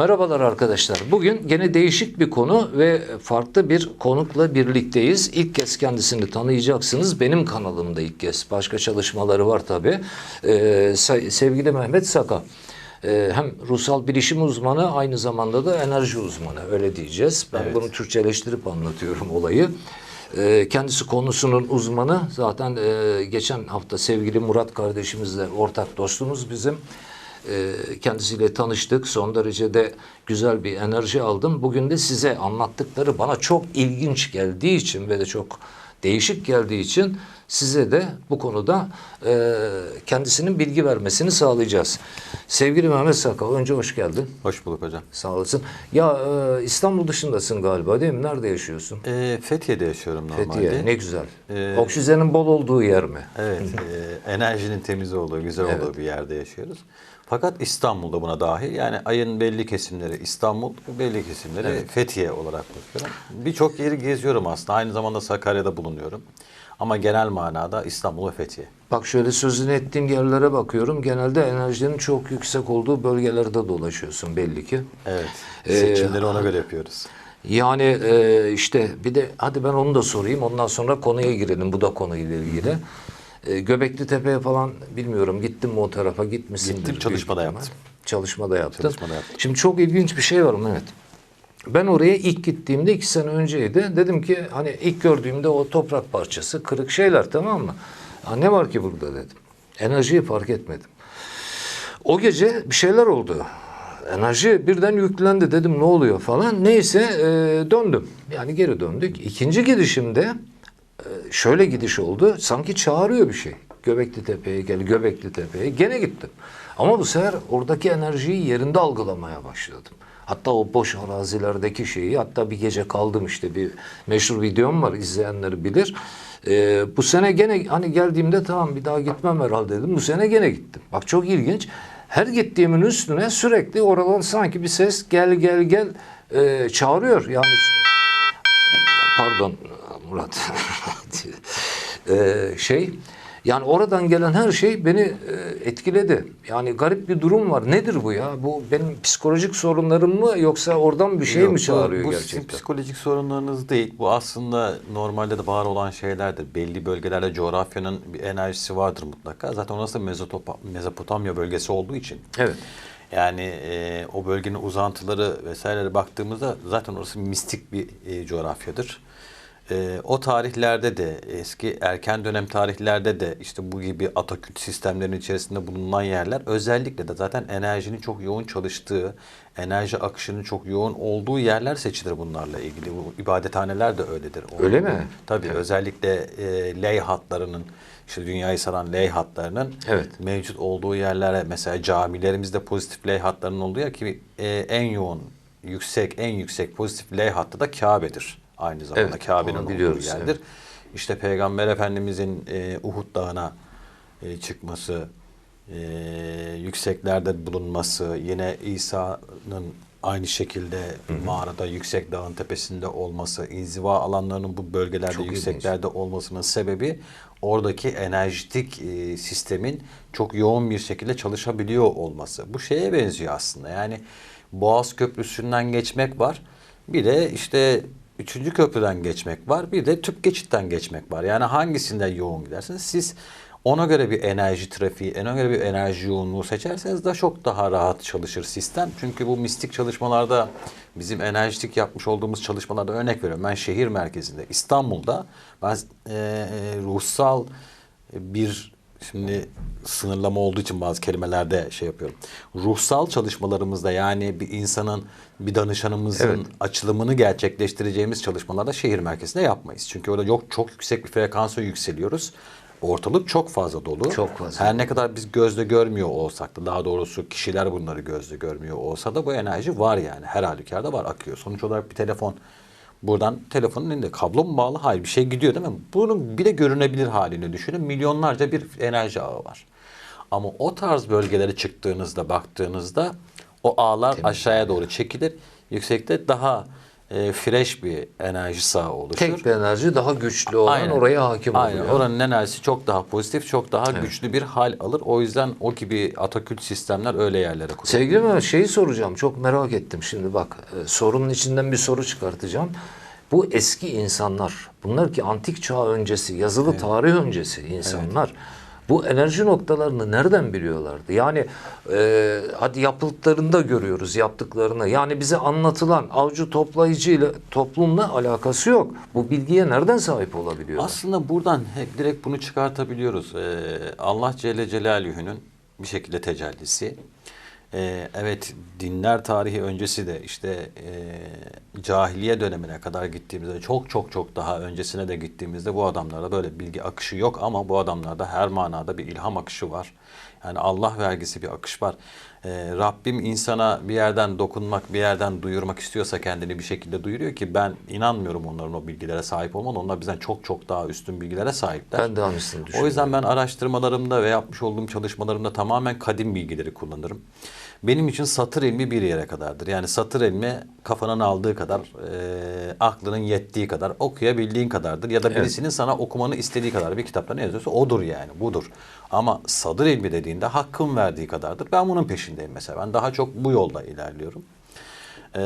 Merhabalar arkadaşlar. Bugün gene değişik bir konu ve farklı bir konukla birlikteyiz. İlk kez kendisini tanıyacaksınız. Benim kanalımda ilk kez. Başka çalışmaları var tabii. Ee, se- sevgili Mehmet Saka. Ee, hem ruhsal bilişim uzmanı aynı zamanda da enerji uzmanı öyle diyeceğiz. Ben Evet. bunu Türkçeleştirip anlatıyorum olayı. Ee, kendisi konusunun uzmanı. Zaten e, geçen hafta sevgili Murat kardeşimizle ortak dostumuz bizim. Ee, kendisiyle tanıştık. Son derece de güzel bir enerji aldım. Bugün de size anlattıkları bana çok ilginç geldiği için ve de çok değişik geldiği için size de bu konuda e, kendisinin bilgi vermesini sağlayacağız. Sevgili Mehmet Sakal, önce hoş geldin. Hoş bulduk hocam. Sağ olasın. Ya e, İstanbul dışındasın galiba değil mi? Nerede yaşıyorsun? Ee, Fethiye'de yaşıyorum normalde. Fethiye. Ne güzel. Ee, Oksijenin bol olduğu yer mi? Evet, e, enerjinin temiz olduğu, güzel olduğu bir yerde yaşıyoruz. Fakat İstanbul'da buna dahil. Yani ayın belli kesimleri İstanbul, belli kesimleri Fethiye olarak bakıyorum. Birçok yeri geziyorum aslında. Aynı zamanda Sakarya'da bulunuyorum. Ama genel manada İstanbul ve Fethiye. Bak şöyle sözünü ettiğim yerlere bakıyorum. Genelde enerjinin çok yüksek olduğu bölgelerde dolaşıyorsun belli ki. Evet, Ee, seçimleri ona göre yapıyoruz. Yani e, işte bir de hadi ben onu da sorayım. Ondan sonra konuya girelim. Bu da konuyla ilgili. E, Göbekli Tepe'ye falan bilmiyorum. Gittin mi o tarafa? Gitmişsindir. Gittim, çalışmada yaptım. Çalışmada yaptın. Çalışmada yaptım. Şimdi çok ilginç bir şey var Mehmet. Ben oraya ilk gittiğimde iki sene önceydi. Dedim ki hani ilk gördüğümde o toprak parçası kırık şeyler tamam mı? Ha, ne var ki burada dedim. Enerjiyi fark etmedim. O gece bir şeyler oldu. Enerji birden yüklendi dedim ne oluyor falan. Neyse e, döndüm. Yani geri döndük. İkinci gidişimde şöyle gidiş oldu. Sanki çağırıyor bir şey. Göbekli Tepe'ye gel, Göbekli Tepe'ye. Gene gittim. Ama bu sefer oradaki enerjiyi yerinde algılamaya başladım. Hatta o boş arazilerdeki şeyi hatta bir gece kaldım işte bir meşhur videom var izleyenleri bilir. Ee, bu sene gene hani geldiğimde tamam bir daha gitmem herhalde dedim. Bu sene gene gittim. Bak çok ilginç. Her gittiğimin üstüne sürekli oradan sanki bir ses gel gel gel e, çağırıyor. Yani pardon Murat Ee, şey yani oradan gelen her şey beni e, etkiledi. Yani garip bir durum var. Nedir bu ya? Bu benim psikolojik sorunlarım mı yoksa oradan bir şey Yok, mi bu- çağırıyor bu, sizin gerçekten? psikolojik sorunlarınız değil. Bu aslında normalde de var olan şeylerdir. Belli bölgelerde coğrafyanın bir enerjisi vardır mutlaka. Zaten orası Mezotopa- Mezopotamya bölgesi olduğu için. Evet. Yani e, o bölgenin uzantıları vesairelere baktığımızda zaten orası mistik bir e, coğrafyadır. E, o tarihlerde de eski erken dönem tarihlerde de işte bu gibi atakült sistemlerin içerisinde bulunan yerler özellikle de zaten enerjinin çok yoğun çalıştığı, enerji akışının çok yoğun olduğu yerler seçilir bunlarla ilgili. Bu ibadethaneler de öyledir. Öyle mi? Tabii özellikle e, ley hatlarının işte dünyayı saran ley hatlarının Evet. mevcut olduğu yerlere mesela camilerimizde pozitif ley hatlarının olduğu yer ki e, en yoğun yüksek en yüksek pozitif ley hattı da Kabe'dir. Aynı zamanda Evet, Kabe'nin olduğu yerdir. evet. İşte Peygamber Efendimizin e, Uhud Dağı'na e, çıkması, e, yükseklerde bulunması, yine İsa'nın aynı şekilde mağarada yüksek dağın tepesinde olması, inziva alanlarının bu bölgelerde Çok ilginç. yükseklerde olmasının sebebi oradaki enerjitik e, sistemin çok yoğun bir şekilde çalışabiliyor olması. Bu şeye benziyor aslında. Yani Boğaz Köprüsü'nden geçmek var. Bir de işte üçüncü köprüden geçmek var. Bir de tüp geçitten geçmek var. Yani hangisinden yoğun gidersiniz? Siz ona göre bir enerji trafiği, ona göre bir enerji yoğunluğu seçerseniz de çok daha rahat çalışır sistem. Çünkü bu mistik çalışmalarda bizim enerjitik yapmış olduğumuz çalışmalarda örnek veriyorum. Ben şehir merkezinde İstanbul'da ben e, ruhsal bir şimdi sınırlama olduğu için bazı kelimelerde şey yapıyorum. Ruhsal çalışmalarımızda yani bir insanın bir danışanımızın Evet. açılımını gerçekleştireceğimiz çalışmalarda şehir merkezinde yapmayız. Çünkü orada yok çok yüksek bir frekansa yükseliyoruz. Ortalık çok fazla dolu. Çok fazla. Her ne kadar biz gözle görmüyor olsak da daha doğrusu kişiler bunları gözle görmüyor olsa da bu enerji var yani. Her halükarda var akıyor. Sonuç olarak bir telefon buradan telefonun elinde kablo mu bağlı? Hayır bir şey gidiyor değil mi? Bunun bile görünebilir halini düşünün. Milyonlarca bir enerji ağı var. Ama o tarz bölgelere çıktığınızda baktığınızda o ağlar aşağıya doğru çekilir. Yüksekte daha e, fresh bir enerji sağı oluşur. Tek bir enerji daha güçlü olan oraya hakim Aynen. oluyor. Oranın enerjisi çok daha pozitif, çok daha güçlü bir hal alır. O yüzden o gibi atakült sistemler öyle yerlere kurulur. Sevgili Mehmet şeyi soracağım. Çok merak ettim şimdi bak. e, sorunun içinden bir soru çıkartacağım. Bu eski insanlar, bunlar ki antik çağ öncesi, yazılı tarih öncesi insanlar bu enerji noktalarını nereden biliyorlardı? Yani e, hadi yaptıklarında görüyoruz yaptıklarını. Yani bize anlatılan avcı toplayıcı ile toplumla alakası yok. Bu bilgiye nereden sahip olabiliyorlar? Aslında buradan hep direkt bunu çıkartabiliyoruz. Ee, Allah Celle Celaluhu'nun bir şekilde tecellisi. Ee, evet dinler tarihi öncesi de işte e, cahiliye dönemine kadar gittiğimizde çok çok çok daha öncesine de gittiğimizde bu adamlarda böyle bilgi akışı yok ama bu adamlarda her manada bir ilham akışı var. Yani Allah vergisi bir akış var. Ee, Rabbim insana bir yerden dokunmak, bir yerden duyurmak istiyorsa kendini bir şekilde duyuruyor ki ben inanmıyorum onların o bilgilere sahip olmalı. Onlar bizden çok çok daha üstün bilgilere sahipler. Ben de aynısını O yüzden ben araştırmalarımda ve yapmış olduğum çalışmalarımda tamamen kadim bilgileri kullanırım. Benim için satır ilmi bir yere kadardır. Yani satır ilmi kafanın aldığı kadar, e, aklının yettiği kadar, okuyabildiğin kadardır. Ya da birisinin sana okumanı istediği kadar bir kitapta ne yazıyorsa odur yani, budur. Ama sadır ilmi dediğinde hakkın verdiği kadardır. Ben bunun peşindeyim mesela. Ben daha çok bu yolda ilerliyorum. Ee,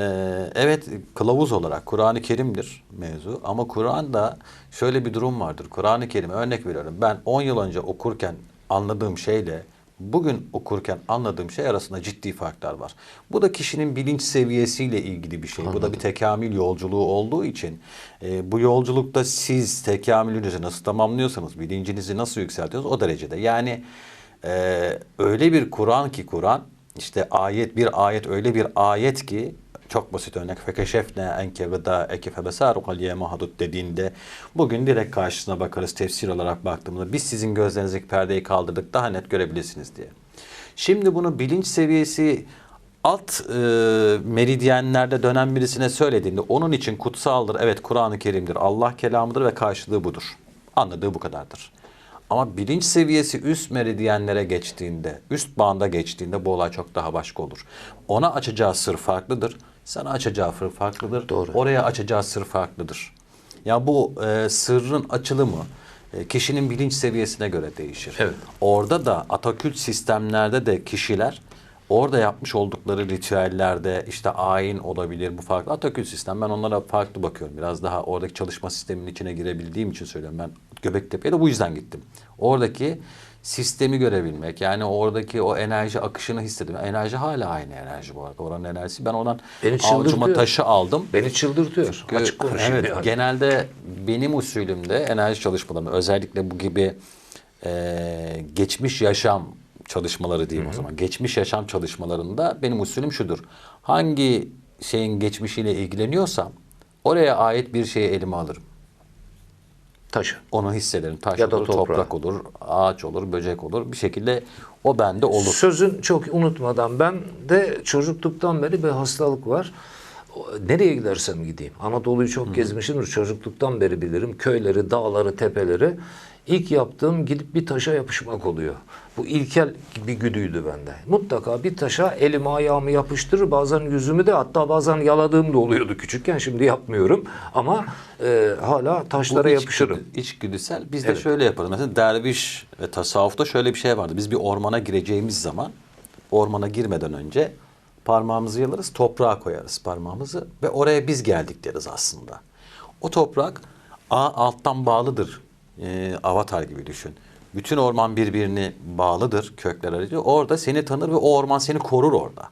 evet kılavuz olarak Kur'an-ı Kerim'dir mevzu ama Kur'an'da şöyle bir durum vardır. Kur'an-ı Kerim örnek veriyorum ben 10 yıl önce okurken anladığım şeyle bugün okurken anladığım şey arasında ciddi farklar var. Bu da kişinin bilinç seviyesiyle ilgili bir şey. Bu da bir tekamül yolculuğu olduğu için e, bu yolculukta siz tekamülünüzü nasıl tamamlıyorsanız, bilincinizi nasıl yükseltiyorsunuz o derecede. Yani e, öyle bir Kur'an ki Kur'an işte ayet bir ayet öyle bir ayet ki çok basit örnek fekeşefne enke gıda eke febesarukal yeme hadut dediğinde bugün direkt karşısına bakarız tefsir olarak baktığımızda biz sizin gözlerinizdeki perdeyi kaldırdık daha net görebilirsiniz diye. Şimdi bunu bilinç seviyesi alt e, meridyenlerde dönen birisine söylediğinde onun için kutsaldır. Evet Kur'an-ı Kerim'dir. Allah kelamıdır ve karşılığı budur. Anladığı bu kadardır. Ama bilinç seviyesi üst meridyenlere geçtiğinde, üst banda geçtiğinde bu olay çok daha başka olur. Ona açacağı sır farklıdır. Sana açacağı sır farklıdır. Doğru. Oraya açacağı sır farklıdır. Ya bu e, sırrın açılımı e, kişinin bilinç seviyesine göre değişir. Evet. Orada da atakült sistemlerde de kişiler orada yapmış oldukları ritüellerde işte ayin olabilir bu farklı. Atakült sistem ben onlara farklı bakıyorum. Biraz daha oradaki çalışma sisteminin içine girebildiğim için söylüyorum. Ben Göbektepe'ye de bu yüzden gittim. Oradaki sistemi görebilmek yani oradaki o enerji akışını hissettim. Enerji hala aynı enerji bu arada. Oranın enerjisi. Ben oradan Beni avucuma taşı aldım. Beni çıldırtıyor. Açık konuşayım Evet, yani. genelde benim usulümde enerji çalışmalarında özellikle bu gibi e, geçmiş yaşam çalışmaları diyeyim o zaman. Geçmiş yaşam çalışmalarında benim usulüm şudur. Hangi şeyin geçmişiyle ilgileniyorsam oraya ait bir şeyi elime alırım. Taşı. Onu hissederim. Taş Ya da olur, toprağı. toprak olur, ağaç olur, böcek olur. Bir şekilde o bende olur. Sözün çok unutmadan ben de çocukluktan beri bir hastalık var. Nereye gidersem gideyim. Anadolu'yu çok gezmişimdir. Çocukluktan beri bilirim. Köyleri, dağları, tepeleri. İlk yaptığım gidip bir taşa yapışmak oluyor. Bu ilkel bir güdüydü bende. Mutlaka bir taşa elimi ayağımı yapıştırır. Bazen yüzümü de hatta bazen yaladığım da oluyordu küçükken. Şimdi yapmıyorum. Ama e, hala taşlara Bu iç yapışırım. güdü- içgüdüsel. Biz de Evet. şöyle yaparız. Mesela derviş ve tasavvufta şöyle bir şey vardı. Biz bir ormana gireceğimiz zaman ormana girmeden önce parmağımızı yalarız, toprağa koyarız parmağımızı ve oraya biz geldik deriz aslında. O toprak a alttan bağlıdır. Ee, avatar gibi düşün. Bütün orman birbirini bağlıdır kökler aracı. Orada seni tanır ve o orman seni korur orada.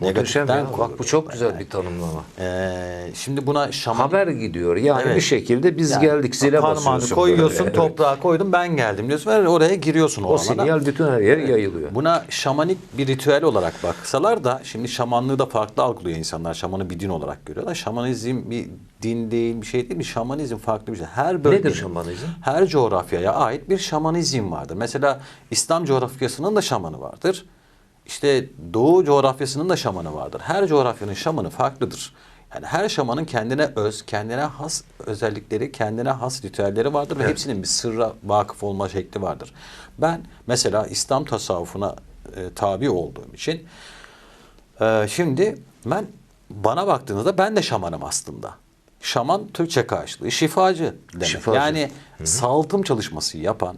Muhteşem Negatiften ya. Bak bu çok güzel bir tanımlama. Ee, şimdi buna şaman Haber gidiyor. Yani Evet. bir şekilde biz Yani geldik zile parmağını basıyorsun. koyuyorsun, böyle. toprağa koydum ben geldim diyorsun ve oraya giriyorsun o, O alana. sinyal bütün her yere yayılıyor. Buna şamanik bir ritüel olarak baksalar da şimdi şamanlığı da farklı algılıyor insanlar. Şamanı bir din olarak görüyorlar. Şamanizm bir din değil, bir şey değil. Bir şamanizm farklı bir şey. Her bölgenin, Nedir şamanizm? Her coğrafyaya ait bir şamanizm vardır. Mesela İslam coğrafyasının da şamanı vardır. İşte Doğu coğrafyasının da şamanı vardır. Her coğrafyanın şamanı farklıdır. Yani her şamanın kendine öz, kendine has özellikleri, kendine has ritüelleri vardır ve hepsinin bir sırra vakıf olma şekli vardır. Ben mesela İslam tasavvufuna e, tabi olduğum için e, şimdi ben bana baktığınızda ben de şamanım aslında. Şaman Türkçe karşılığı şifacı demek. Şifacı. Yani sağaltım çalışması yapan,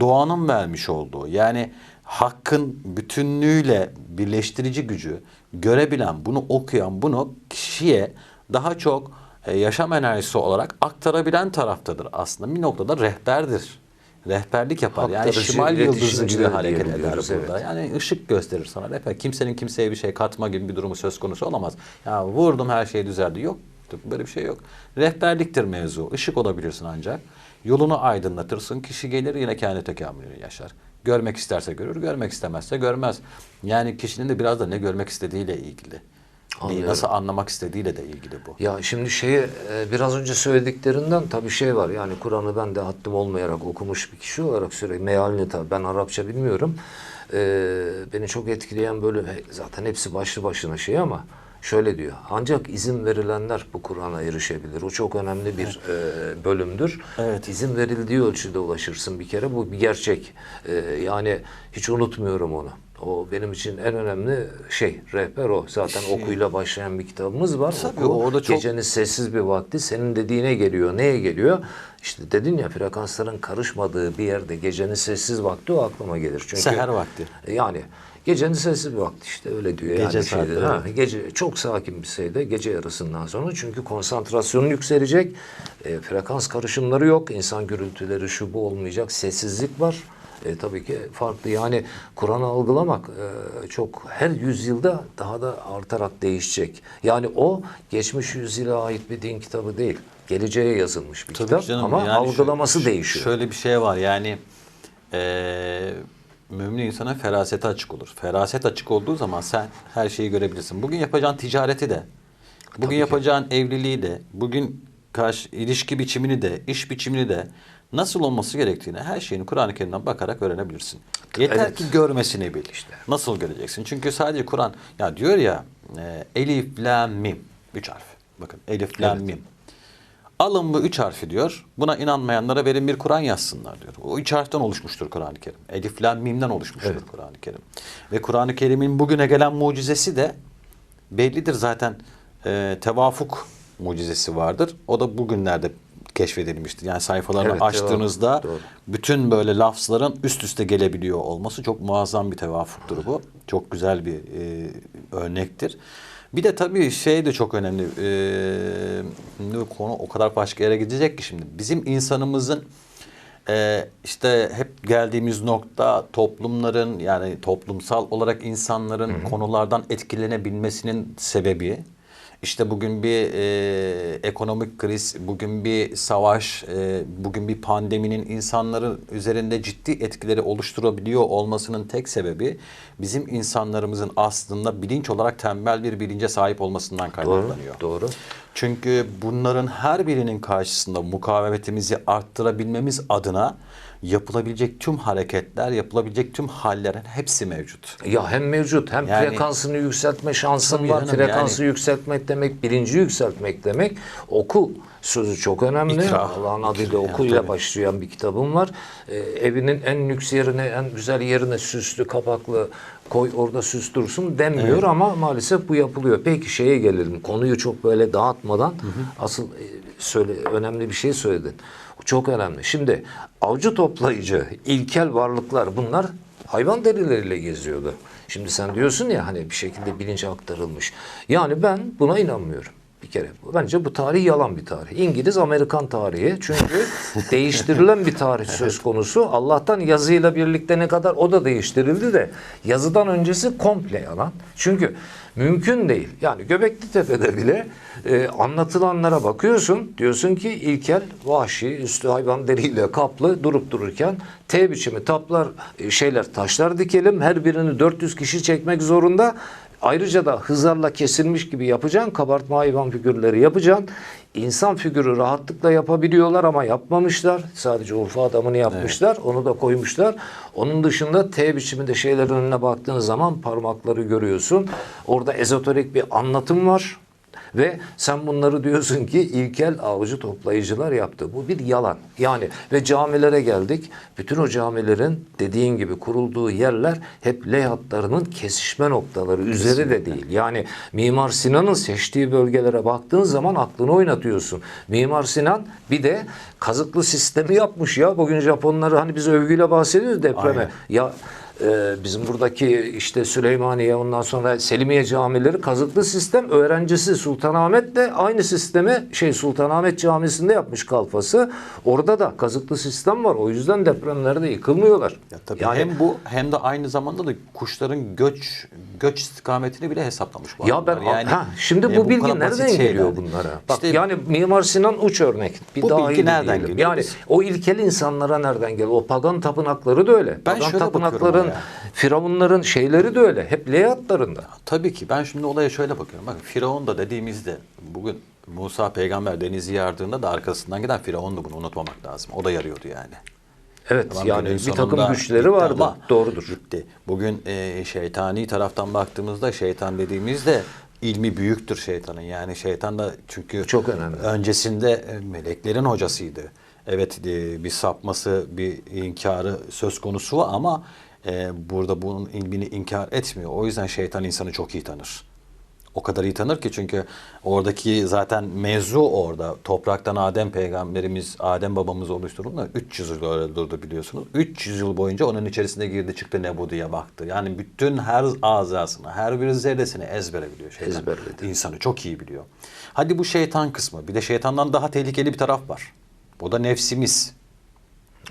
doğanın vermiş olduğu yani hakkın bütünlüğüyle birleştirici gücü görebilen, bunu okuyan, bunu kişiye daha çok e, yaşam enerjisi olarak aktarabilen taraftadır aslında. Bir noktada rehberdir. Rehberlik yapar. yani Aktarıcı, şimal yıldızı gibi hareket eder diyebiliyoruz, burada. evet. Yani ışık gösterir sana rehber. Kimsenin kimseye bir şey katma gibi bir durumu söz konusu olamaz. Ya vurdum her şey düzeldi. Yok. Böyle bir şey yok. Rehberliktir mevzu. Işık olabilirsin ancak. Yolunu aydınlatırsın. Kişi gelir yine kendi tekamülünü yaşar. Görmek isterse görür, görmek istemezse görmez. Yani kişinin de biraz da ne görmek istediğiyle ilgili. Neyi Anlıyorum. nasıl anlamak istediğiyle de ilgili bu. Ya şimdi şeye e, biraz önce söylediklerinden tabii şey var yani Kur'an'ı ben de haddim olmayarak okumuş bir kişi olarak söyleyeyim. Mealini tabii ben Arapça bilmiyorum. E, beni çok etkileyen bölüm zaten hepsi başlı başına şey ama şöyle diyor. Ancak izin verilenler bu Kur'an'a erişebilir. O çok önemli bir e, bölümdür. Evet. İzin verildiği ölçüde ulaşırsın bir kere. Bu bir gerçek. E, yani hiç unutmuyorum onu. O benim için en önemli şey, rehber o. Zaten Şey- okuyla başlayan bir kitabımız var. Tabii, Oku, o da çok- Gecenin sessiz bir vakti senin dediğine geliyor. Neye geliyor? İşte dedin ya frekansların karışmadığı bir yerde gecenin sessiz vakti o aklıma gelir. Çünkü Seher vakti. Yani gecenin sessiz bir vakti işte öyle diyor. Gece yani saatleri. şeyde, ha, gece çok sakin bir şeyde gece yarısından sonra çünkü konsantrasyonun yükselecek. E, frekans karışımları yok. insan gürültüleri şu bu olmayacak. Sessizlik var. E, tabii ki farklı yani Kur'an'ı algılamak e, çok her yüzyılda daha da artarak değişecek. Yani o geçmiş yüzyıla ait bir din kitabı değil. Geleceğe yazılmış bir Tabii kitap ki canım, ama yani algılaması şö- değişiyor. Şöyle bir şey var yani eee mümin insana feraseti açık olur. Feraset açık olduğu zaman sen her şeyi görebilirsin. Bugün yapacağın ticareti de, bugün Tabii ki. yapacağın evliliği de, bugün karşı ilişki biçimini de, iş biçimini de nasıl olması gerektiğini her şeyini Kur'an-ı Kerim'den bakarak öğrenebilirsin. Yeter Evet. ki görmesini bil. Nasıl göreceksin? Çünkü sadece Kur'an ya diyor ya e, elif lam mim üç harf. Bakın elif lam Evet. mim. Alın bu üç harfi diyor. Buna inanmayanlara verin bir Kur'an yazsınlar diyor. O üç harften oluşmuştur Kur'an-ı Kerim. Elif, lam, mimden oluşmuştur Evet. Kur'an-ı Kerim. Ve Kur'an-ı Kerim'in bugüne gelen mucizesi de bellidir zaten. E, tevafuk mucizesi vardır. O da bugünlerde keşfedilmiştir. Yani sayfalarını Evet, açtığınızda doğru. bütün böyle lafzların üst üste gelebiliyor olması çok muazzam bir tevafuktur bu. Çok güzel bir e, örnektir. Bir de tabii şey de çok önemli. E, şimdi konu o kadar başka yere gidecek ki şimdi. Bizim insanımızın e, işte hep geldiğimiz nokta toplumların yani toplumsal olarak insanların konulardan etkilenebilmesinin sebebi işte bugün bir e, ekonomik kriz, bugün bir savaş, e, bugün bir pandeminin insanların üzerinde ciddi etkileri oluşturabiliyor olmasının tek sebebi bizim insanlarımızın aslında bilinç olarak tembel bir bilince sahip olmasından Doğru, kaynaklanıyor. doğru. Çünkü bunların her birinin karşısında mukavemetimizi arttırabilmemiz adına yapılabilecek tüm hareketler, yapılabilecek tüm hallerin hepsi mevcut. Ya hem mevcut hem Yani- frekansını yükseltme şansın var. canım, Frekansı yani- yükseltmek demek, bilinci yükseltmek demek. Oku sözü çok önemli. İkra. Allah'ın adıyla okuyla tabii. başlayan bir kitabım var. Ee, evinin en lüks yerine, en güzel yerine süslü, kapaklı koy orada süs dursun denmiyor ama maalesef bu yapılıyor. Peki şeye gelelim. Konuyu çok böyle dağıtmadan asıl e, söyle önemli bir şey söyledin. Çok önemli. Şimdi avcı toplayıcı ilkel varlıklar bunlar hayvan derileriyle geziyordu. Şimdi sen diyorsun ya hani bir şekilde bilinç aktarılmış. Yani ben buna inanmıyorum. Bir kere bence bu tarih yalan bir tarih. İngiliz Amerikan tarihi. Çünkü değiştirilen bir tarih söz konusu. Allah'tan yazıyla birlikte ne kadar o da değiştirildi de yazıdan öncesi komple yalan. Çünkü mümkün değil. Yani Göbekli Tepe'de bile e, anlatılanlara bakıyorsun. Diyorsun ki ilkel, vahşi, üstü hayvan deriyle kaplı durup dururken T biçimi taplar, e, şeyler, taşlar dikelim. Her birini 400 kişi çekmek zorunda. Ayrıca da hızarla kesilmiş gibi yapacaksın. Kabartma hayvan figürleri yapacaksın. İnsan figürü rahatlıkla yapabiliyorlar ama yapmamışlar. Sadece Urfa adamını yapmışlar. Onu da koymuşlar. Onun dışında T biçiminde şeylerin önüne baktığın zaman parmakları görüyorsun. Orada ezoterik bir anlatım var. Ve sen bunları diyorsun ki ilkel avcı toplayıcılar yaptı. Bu bir yalan. Yani ve camilere geldik. Bütün o camilerin dediğin gibi kurulduğu yerler hep leyhatlarının kesişme noktaları. Üzeri de değil. Yani Mimar Sinan'ın seçtiği bölgelere baktığın zaman aklını oynatıyorsun. Mimar Sinan bir de kazıklı sistemi yapmış ya. Bugün Japonları hani biz övgüyle bahsediyoruz depreme. Aynen. Ya e, bizim buradaki işte Süleymaniye ondan sonra Selimiye camileri kazıklı sistem öğrencisi Sultanahmet de aynı sistemi şey Sultanahmet Camisi'nde yapmış kalfası. Orada da kazıklı sistem var. O yüzden depremlerde yıkılmıyorlar. Ya tabii yani hem bu hem de aynı zamanda da kuşların göç göç istikametini bile hesaplamış. bu ya ben adamlar. ha, şimdi e, bu bilgi nereden geliyor bunlara? Bak İşte yani Mimar Sinan uç örnek. Bir Bu daha bilgi nereden diyelim. geliyor? Yani Biz- o ilkel insanlara nereden geliyor? O pagan tapınakları da öyle. Ben pagan tapınakların, olaya. firavunların şeyleri de öyle. Hep leyatlarında. Tabii ki ben şimdi olaya şöyle bakıyorum. Bakın Firavun da dediğimizde bugün Musa peygamber denizi yardığında da arkasından giden Firavun'du bunu unutmamak lazım. O da yarıyordu yani. Evet Tamam, yani bir takım güçleri vardı. ama Doğrudur. Gitti. Bugün e, şeytani taraftan baktığımızda şeytan dediğimizde ilmi büyüktür şeytanın. Yani şeytan da çünkü Çok önemli. öncesinde e, meleklerin hocasıydı. Evet e, bir sapması, bir inkarı söz konusu ama e, burada bunun ilmini inkar etmiyor. O yüzden şeytan insanı çok iyi tanır. O kadar iyi tanır ki çünkü oradaki zaten mevzu orada. Topraktan Adem peygamberimiz, Adem babamız oluşturuldu. 300 yıl öyle durdu biliyorsunuz. 300 yıl boyunca onun içerisinde girdi çıktı ne bu diye baktı. Yani bütün her azasını, her bir zerresini ezbere biliyor şeytan. Ezberledi. İnsanı çok iyi biliyor. Hadi bu şeytan kısmı. Bir de şeytandan daha tehlikeli bir taraf var. O da nefsimiz.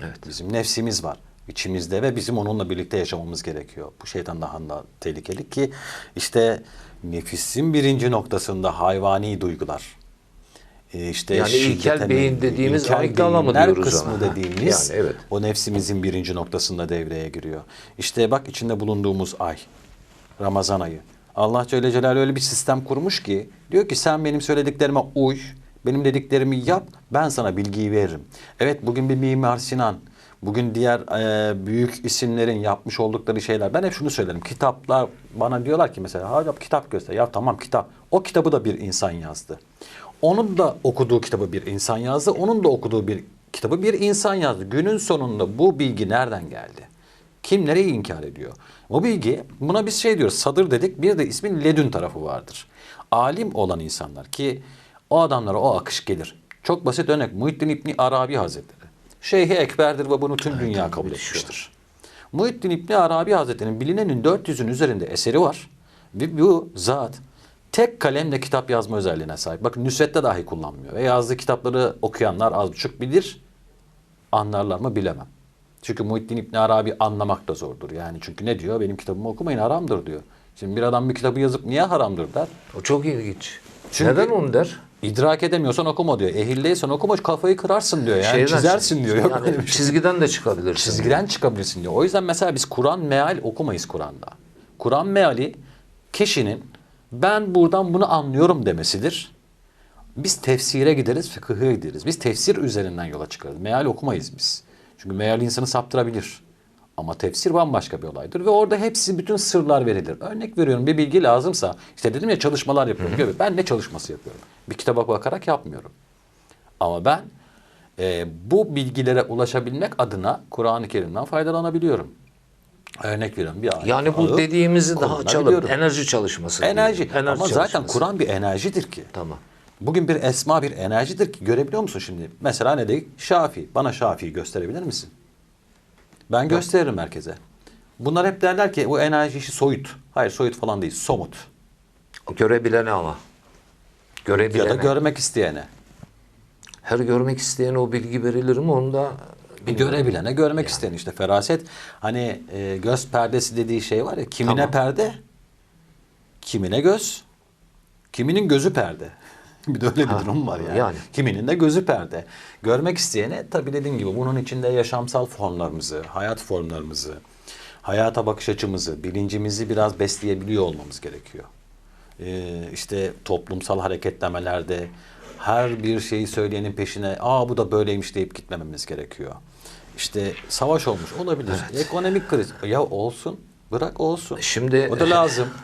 Evet. Bizim nefsimiz var içimizde ve bizim onunla birlikte yaşamamız gerekiyor. Bu şeytan daha da tehlikeli ki işte nefisin birinci noktasında hayvani duygular. Ee, işte Yani ilkel beyin dediğimiz ilkel mı diyoruz kısmı ona? Dediğimiz yani evet. o nefsimizin birinci noktasında devreye giriyor. İşte bak içinde bulunduğumuz ay, Ramazan ayı. Allah Celle Celaluhu öyle bir sistem kurmuş ki diyor ki sen benim söylediklerime uy, benim dediklerimi yap, ben sana bilgiyi veririm. Evet bugün bir Mimar Sinan, bugün diğer e, büyük isimlerin yapmış oldukları şeyler. Ben hep şunu söylerim. Kitaplar bana diyorlar ki mesela hocam kitap göster. Ya tamam kitap. O kitabı da bir insan yazdı. Onun da okuduğu kitabı bir insan yazdı. Onun da okuduğu bir kitabı bir insan yazdı. Günün sonunda bu bilgi nereden geldi? Kim nereyi inkar ediyor? O bilgi buna biz şey diyoruz sadır dedik bir de ismin ledün tarafı vardır. Alim olan insanlar ki o adamlara o akış gelir. Çok basit örnek Muhittin İbni Arabi Hazretleri. Şeyhi Ekber'dir ve bunu tüm dünya kabul etmiştir. Muhittin İbni Arabi Hazretleri'nin bilinenin 400'ün üzerinde eseri var. Ve bu zat tek kalemle kitap yazma özelliğine sahip. Bakın nüsvette dahi kullanmıyor. Ve yazdığı kitapları okuyanlar az buçuk bilir. Anlarlar mı bilemem. Çünkü Muhittin İbni Arabi anlamak da zordur. Yani çünkü ne diyor? Benim kitabımı okumayın haramdır diyor. Şimdi bir adam bir kitabı yazıp niye haramdır der. O çok ilginç. Çünkü- Neden onu der? İdrak edemiyorsan okuma diyor. Ehil değilsen okuma kafayı kırarsın diyor. Yani Şeyden- çizersin diyor. Yok Yani öyle bir şey. çizgiden de çıkabilirsin. Çizgiden çıkabilirsin diyor. O yüzden mesela biz Kur'an meal okumayız Kur'an'da. Kur'an meali kişinin ben buradan bunu anlıyorum demesidir. Biz tefsire gideriz, fıkıha gideriz. Biz tefsir üzerinden yola çıkarız. Meal okumayız biz. Çünkü meal insanı saptırabilir. Ama tefsir bambaşka bir olaydır ve orada hepsi bütün sırlar verilir. Örnek veriyorum bir bilgi lazımsa işte dedim ya çalışmalar yapıyorum. Diyor, Ben ne çalışması yapıyorum? Bir kitaba bakarak yapmıyorum. Ama ben e, bu bilgilere ulaşabilmek adına Kur'an-ı Kerim'den faydalanabiliyorum. Örnek veriyorum bir Yani bu alıp dediğimizi daha açalım. Enerji çalışması. Enerji. diyelim. Enerji Ama zaten çalışması. Kur'an bir enerjidir ki. Tamam. Bugün bir esma bir enerjidir ki görebiliyor musun şimdi? Mesela ne dedik? Şafi. Bana Şafi'yi gösterebilir misin? Ben gösteririm herkese. Bunlar hep derler ki bu enerji işi soyut. Hayır soyut falan değil. Somut. Görebilene ama. Görebilene. Ya da görmek isteyene. Her görmek isteyene o bilgi verilir mi onu da Bir görebilene görmek isteyen işte feraset. Hani e, göz perdesi dediği şey var ya. Kimine Tamam. perde? Kimine göz? Kiminin gözü perde. bir de öyle bir Ha, durum var yani. yani. Kiminin de gözü perde. Görmek isteyene tabii dediğim gibi bunun içinde yaşamsal formlarımızı, hayat formlarımızı, hayata bakış açımızı, bilincimizi biraz besleyebiliyor olmamız gerekiyor. Ee, işte toplumsal hareketlemelerde her bir şeyi söyleyenin peşine aa bu da böyleymiş deyip gitmememiz gerekiyor. İşte savaş olmuş olabilir. Ekonomik kriz. Ya olsun. Bırak olsun. Şimdi- o da lazım.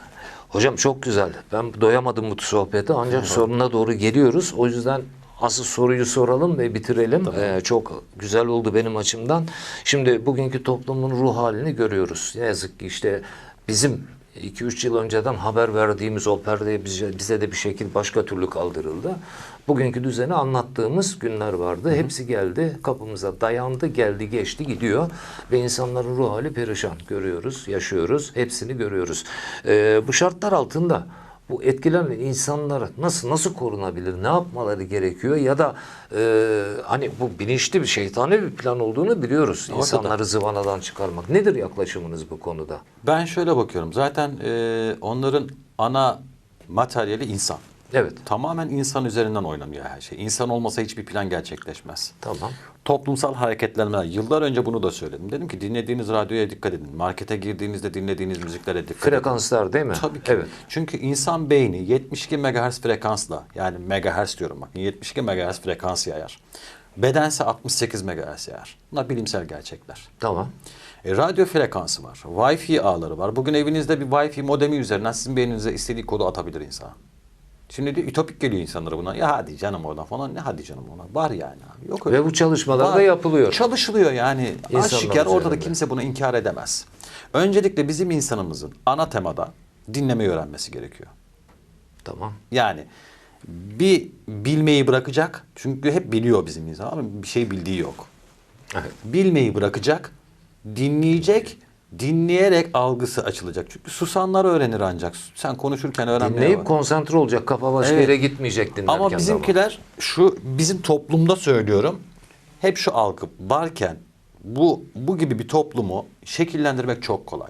Hocam çok güzel. Ben doyamadım bu sohbete ancak sonuna doğru geliyoruz. O yüzden asıl soruyu soralım ve bitirelim. Ee, çok güzel oldu benim açımdan. Şimdi bugünkü toplumun ruh halini görüyoruz. Ne yazık ki işte bizim 2-3 yıl önceden haber verdiğimiz o perdeye bize, bize de bir şekil başka türlü kaldırıldı. Bugünkü düzeni anlattığımız günler vardı. Hepsi geldi, kapımıza dayandı, geldi, geçti, gidiyor. Ve insanların ruh hali perişan. Görüyoruz, yaşıyoruz, hepsini görüyoruz. Ee, bu şartlar altında bu etkilenen insanlar nasıl nasıl korunabilir? Ne yapmaları gerekiyor? Ya da e, hani bu bilinçli bir şeytani bir plan olduğunu biliyoruz. Ortada. İnsanları zıvanadan çıkarmak. Nedir yaklaşımınız bu konuda? Ben şöyle bakıyorum. Zaten e, onların ana materyali insan. Evet. Tamamen insan üzerinden oynanıyor her şey. İnsan olmasa hiçbir plan gerçekleşmez. Tamam. Toplumsal hareketlenmeler. Yıllar önce bunu da söyledim. Dedim ki dinlediğiniz radyoya dikkat edin. Markete girdiğinizde dinlediğiniz müziklere dikkat edin. Frekanslar değil mi? Tabii ki. Evet. Çünkü insan beyni 72 MHz frekansla yani megahertz diyorum bakın 72 MHz frekans yayar. Bedense 68 MHz yayar. Bunlar bilimsel gerçekler. Tamam. E, radyo frekansı var. Wi-Fi ağları var. Bugün evinizde bir Wi-Fi modemi üzerinden sizin beyninize istediği kodu atabilir insan. Şimdi de ütopik geliyor insanlara buna. Ya hadi canım oradan falan. Ne hadi canım ona. Var yani abi. Yok öyle. Ve bu çalışmalar da yapılıyor. Çalışılıyor yani. Aşikar ortada üzerinde. kimse bunu inkar edemez. Öncelikle bizim insanımızın ana temada dinlemeyi öğrenmesi gerekiyor. Tamam. Yani bir bilmeyi bırakacak. Çünkü hep biliyor bizim insan ama bir şey bildiği yok. Evet. Bilmeyi bırakacak, dinleyecek, dinleyerek algısı açılacak. Çünkü susanlar öğrenir ancak. Sen konuşurken öğrenmeye Dinleyip bak. konsantre olacak. Kafa başka Evet. yere gitmeyecek dinlerken. Ama bizimkiler şu bizim toplumda söylüyorum. Hep şu algı varken bu bu gibi bir toplumu şekillendirmek çok kolay.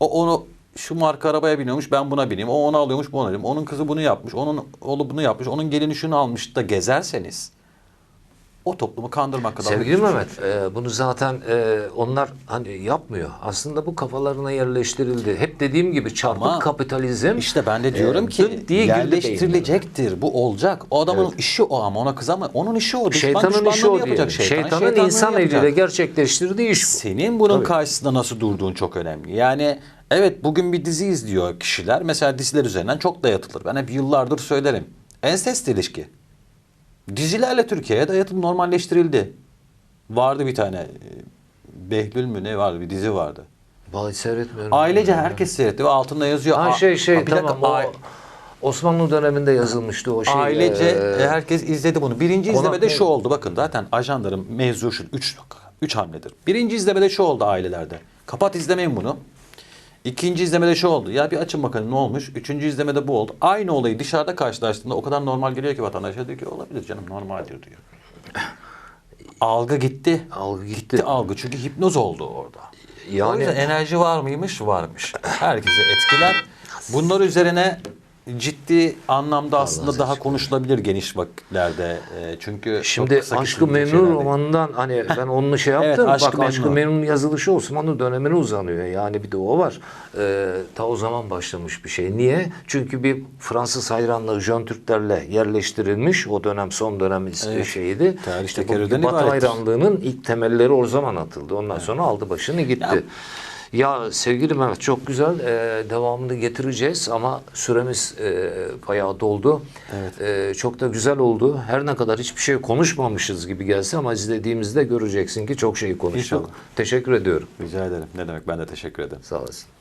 O onu şu marka arabaya biniyormuş ben buna bineyim. O onu alıyormuş bu ona bineyim. Onun kızı bunu yapmış. Onun oğlu bunu yapmış. Onun gelini şunu almış da gezerseniz o toplumu kandırmak kadar Sevgili Mehmet, e, bunu zaten e, onlar hani yapmıyor. Aslında bu kafalarına yerleştirildi. Hep dediğim gibi çarpık Ama kapitalizm. İşte ben de diyorum e, ki diye yerleştirilecektir. Bu olacak. O adamın işi o ama ona kızama. Onun işi o. Düşman Şeytanın işi o yapacak diyelim. şeytan. Şeytanın insan eliyle gerçekleştirdiği iş bu. Senin bunun Tabii. karşısında nasıl durduğun çok önemli. Yani evet bugün bir dizi izliyor kişiler. Mesela diziler üzerinden çok dayatılır. Ben hep yıllardır söylerim. Ensest ilişki. Dizilerle Türkiye'ye dayatılıp normalleştirildi. Vardı bir tane. e, Behlül mü ne vardı bir dizi vardı. Vallahi seyretmiyorum. Ailece herkes seyretti ve altında yazıyor. Ha şey şey Aa, bir dakika, tamam o Osmanlı döneminde yazılmıştı o şey. Ailece e, e, herkes izledi bunu. Birinci izlemede şu oldu. Bakın zaten ajanların mevzu şu. Üç, üç hamledir. Birinci izlemede şu oldu ailelerde. Kapat izlemeyin bunu. İkinci izlemede şu oldu. Ya bir açın bakalım ne olmuş. Üçüncü izlemede bu oldu. Aynı olayı dışarıda karşılaştığında o kadar normal geliyor ki vatandaşa diyor ki olabilir canım normaldir diyor. Algı gitti. Algı gitti. Gitti algı çünkü hipnoz oldu orada. Yani- o yüzden enerji var mıymış? Varmış. Herkese etkiler. Bunlar üzerine ciddi anlamda aslında daha konuşulabilir geniş vakitlerde. Ee, çünkü çok Şimdi kısa Aşkı Memnun şeyler değil. romanından hani ben onu şey Evet, yaptım. Aşk-ı Bak Aşkı Memnu. Memnun yazılışı Osmanlı dönemine uzanıyor. Yani bir de o var. Ee, ta o zaman başlamış bir şey. Niye? Çünkü bir Fransız hayranlığı Jön Türklerle yerleştirilmiş. O dönem son dönem is- Evet. şeydi. Tarih İşte bu tekerrürden Batı ibarettir. hayranlığının ilk temelleri o zaman atıldı. Ondan sonra aldı başını gitti. Ya sevgili Mehmet çok güzel Ee, devamını getireceğiz ama süremiz e, bayağı doldu. Ee, çok da güzel oldu. Her ne kadar hiçbir şey konuşmamışız gibi gelse ama izlediğimizde göreceksin ki çok şey konuştuk. İnşallah. Teşekkür ediyorum. Rica ederim. Ne demek ben de teşekkür ederim. Sağ olasın.